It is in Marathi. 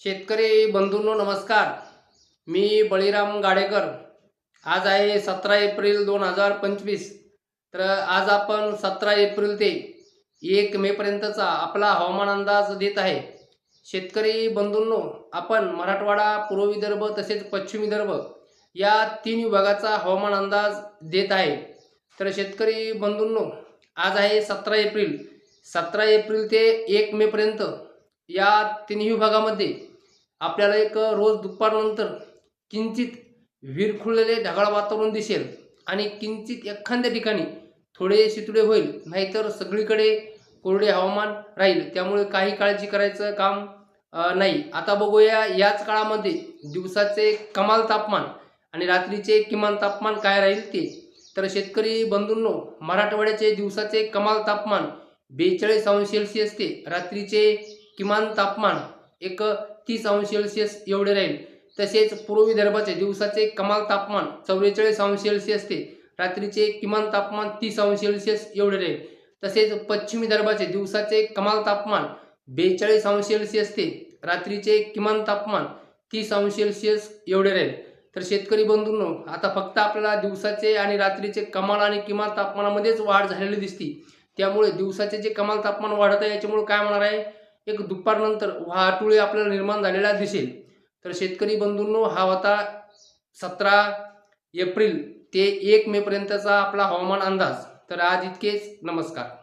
शेतकरी बंधूंनो नमस्कार. मी बळीराम गाडेकर. आज आहे सतरा एप्रिल दोन हजार पंचवीस. तर आज आपण सतरा एप्रिल ते एक मेपर्यंतचा आपला हवामान अंदाज देत आहे. शेतकरी बंधूंनो आपण मराठवाडा पूर्व विदर्भ तसेच पश्चिम विदर्भ या तीन विभागाचा हवामान अंदाज देत आहे. तर शेतकरी बंधूंनो आज आहे सतरा एप्रिल. सतरा एप्रिल ते एक मेपर्यंत या तिन्ही विभागामध्ये आपल्याला एक रोज दुपारनंतर किंचित विरखुळलेले ढगाळ वातावरण दिसेल आणि किंचित एखाद्या ठिकाणी थोडे शितुडे होईल नाहीतर सगळीकडे कोरडे हवामान राहील. त्यामुळे काही काळजी करायचं काम नाही. आता बघूया याच काळामध्ये दिवसाचे कमाल तापमान आणि रात्रीचे किमान तापमान काय राहील ते. तर शेतकरी बंधूंनो मराठवाड्याचे दिवसाचे कमाल तापमान बेचाळीस अंश सेल्सिअस ते रात्रीचे किमान तापमान एक तीस अंश सेल्सिअस एवढे राहील. तसेच पूर्व विदर्भाचे दिवसाचे कमाल तापमान चव्वेचाळीस अंश सेल्सिअस ते रात्रीचे किमान तापमान तीस अंश सेल्सिअस एवढे राहील. तसेच पश्चिम विदर्भाचे दिवसाचे कमाल तापमान बेचाळीस अंश सेल्सिअस ते रात्रीचे किमान तापमान तीस अंश सेल्सिअस एवढे राहील. तर शेतकरी बंधूंनो आता फक्त आपल्याला दिवसाचे आणि रात्रीचे कमाल आणि किमान तापमानामध्येच वाढ झालेली दिसती. त्यामुळे दिवसाचे जे कमाल तापमान वाढत आहे याच्यामुळे काय होणार आहे? एक दुपारनंतर वाहतुळे आपल्याला निर्माण झालेला दिसेल. तर शेतकरी बंधूंनो हा होता सतरा एप्रिल ते एक मेपर्यंतचा आपला हवामान अंदाज. तर आज इतकेच. नमस्कार.